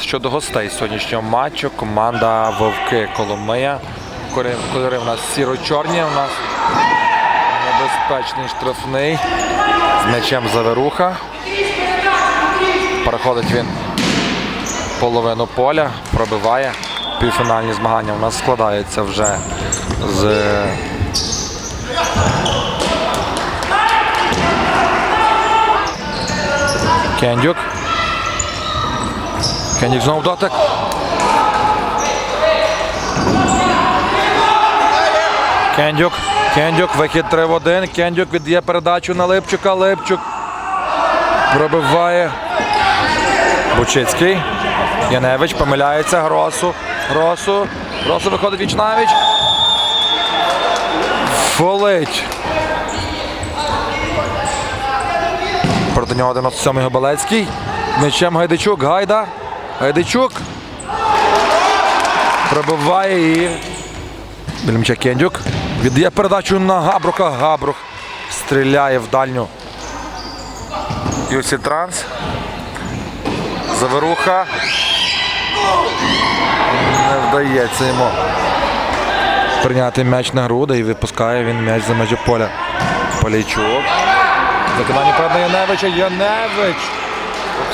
Щодо гостей сьогоднішнього матчу, команда Вовки Коломия. Кольори у нас сіро-чорні. У нас небезпечний штрафний. З м'ячем заверуха. Переходить він половину поля, пробиває. Півфінальні змагання у нас складаються вже з Кендюк. Кендюк знову дотик. Кендюк. Кендюк. Вихід 3 в 1. Кендюк віддає передачу на Липчука. Липчук пробиває. Бучицький. Яневич помиляється. Гросу. Гросу. Гросу виходить Вічнавіч. Фолить. Проти нього 97-й Гобелецький. М'ячем Гайдичук. Гайда. Гайдичук. Пробиває і. Біля м'яча Кендюк. Віддає передачу на Габруха. Габрух стріляє в дальню. Юсі Транс. Заверуха. Не вдається йому прийняти м'яч на груди і випускає він м'яч за межі поля. Полійчук. Закидання перед на Яневича. Яневич.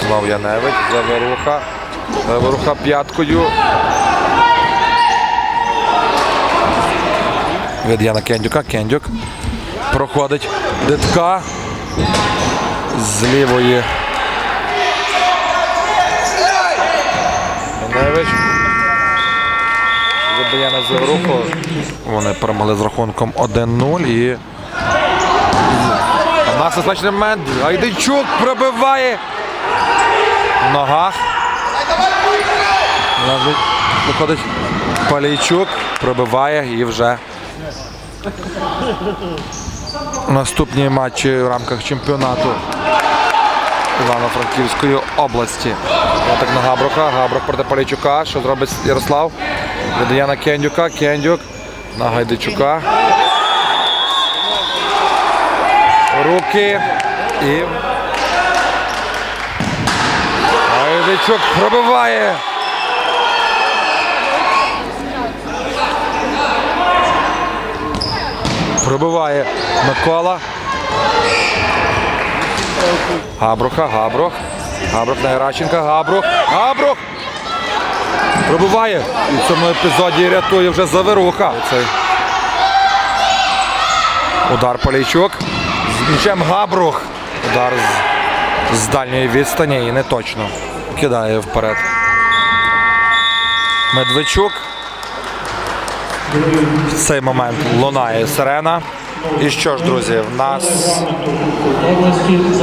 Знов Яневич. Заверуха. Заверуха п'яткою. Від Яна Кендюка. Кендюк. Проходить дитка. З лівої. Яневич. Віддає на Заверуху. Вони перемогли з рахунком 1-0 і нас небезпечний момент. Гайдичук пробиває. В ногах. Виходить Палійчук, пробиває і вже наступні матчі в рамках чемпіонату Івано-Франківської області. Так на Габруха. Габрух проти Палійчука. Що зробить Ярослав? Віддає на Кендюка. Кендюк на Гайдичука. Руки і. Гайдичук пробиває. Пробиває Микола. Габруха, Габрух. Габрух на Геращенка. Габрух. Габрух. Пробиває. І в цьому епізоді рятує вже Заверуха. Удар Полійчук. М'ячем Габрух. Удар з, з дальньої відстані і не точно. Кидає вперед. Медведчук. В цей момент лунає сирена. І що ж, друзі, в нас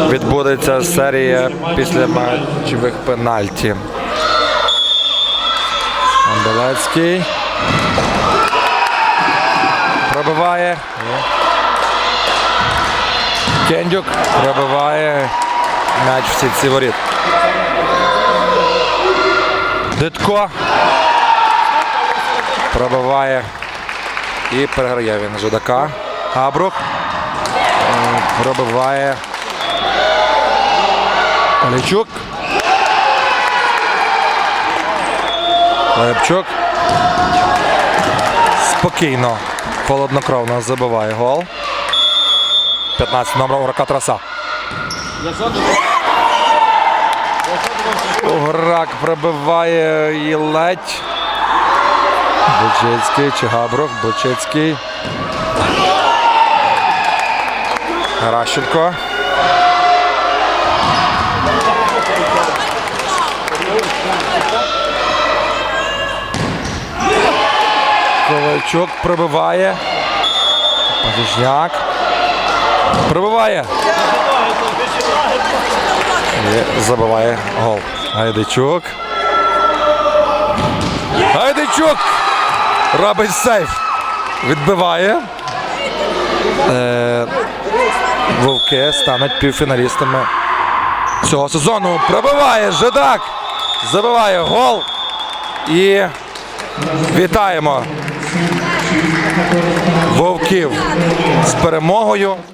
відбудеться серія після матчевих пенальті. Анделецький. Пробиває. Кендюк пробиває м'яч в сітці воріт. Дитко пробиває і переграє він Жидака. Габрух М, пробиває Олійчук. Лепчук. Спокійно, холоднокровно забиває гол. 15 номер Урака Траса. Грак пробиває і ледь. Бучицький чи Габрух, Бучицький. Гращенко. Ковальчук пробиває. Пазічняк. Пробиває. І забиває гол. Гайдичук. Гайдичук! Робить сейф. Відбиває. Е, Вовки стануть півфіналістами цього сезону. Пробиває Жидак. Забиває гол. І вітаємо Вовків з перемогою.